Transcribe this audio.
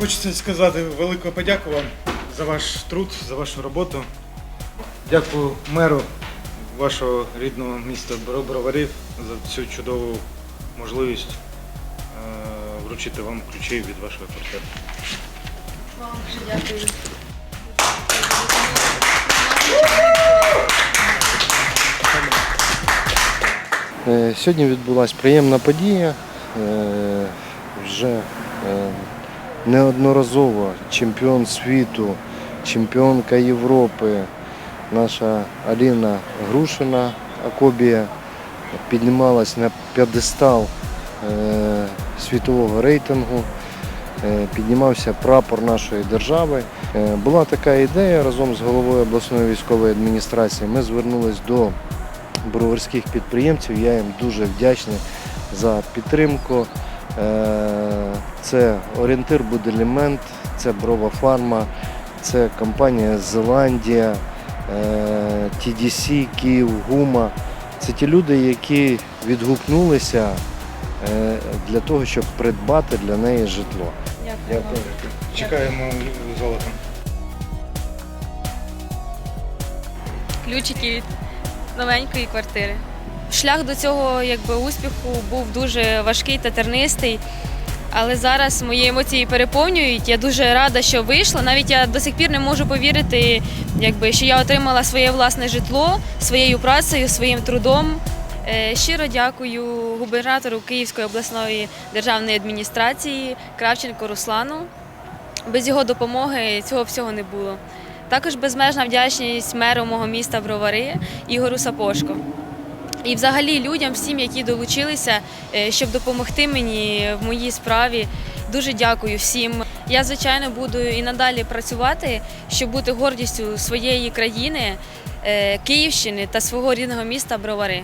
Хочеться сказати велику подяку вам за ваш труд, за вашу роботу. Дякую меру вашого рідного міста Бро- Броварів за цю чудову можливість е, вручити вам ключі від вашої квартири. Вам дуже дякую. Е, Сьогодні відбулася приємна подія. Е, Вже е, неодноразово чемпіон світу, чемпіонка Європи, наша Аліна Грушина Акобія піднімалась на п'єдестал е, світового рейтингу. Е, Піднімався прапор нашої держави. Е, Була така ідея разом з головою обласної військової адміністрації. Ми звернулись до броварських підприємців. Я їм дуже вдячний за підтримку. Е, Це орієнтир Буделімент, це Брова Фарма, це компанія Зеландія, е, TDC, Київ, Гума. Це ті люди, які відгукнулися е, для того, щоб придбати для неї житло. Дякую. Чекаємо золото. ключики від новенької квартири. Шлях до цього якби, успіху був дуже важкий та тернистий. Але зараз мої емоції переповнюють. Я дуже рада, що вийшло. Навіть я до сих пір не можу повірити, якби, що я отримала своє власне житло своєю працею, своїм трудом. Е, Щиро дякую губернатору Київської обласної державної адміністрації Кравченко Руслану. Без його допомоги цього всього не було. Також безмежна вдячність меру мого міста Бровари Ігору Сапошко. І взагалі людям, всім, які долучилися, е, щоб допомогти мені в моїй справі. Дуже дякую всім. Я, звичайно, буду і надалі працювати, щоб бути гордістю своєї країни, е, Київщини та свого рідного міста Бровари.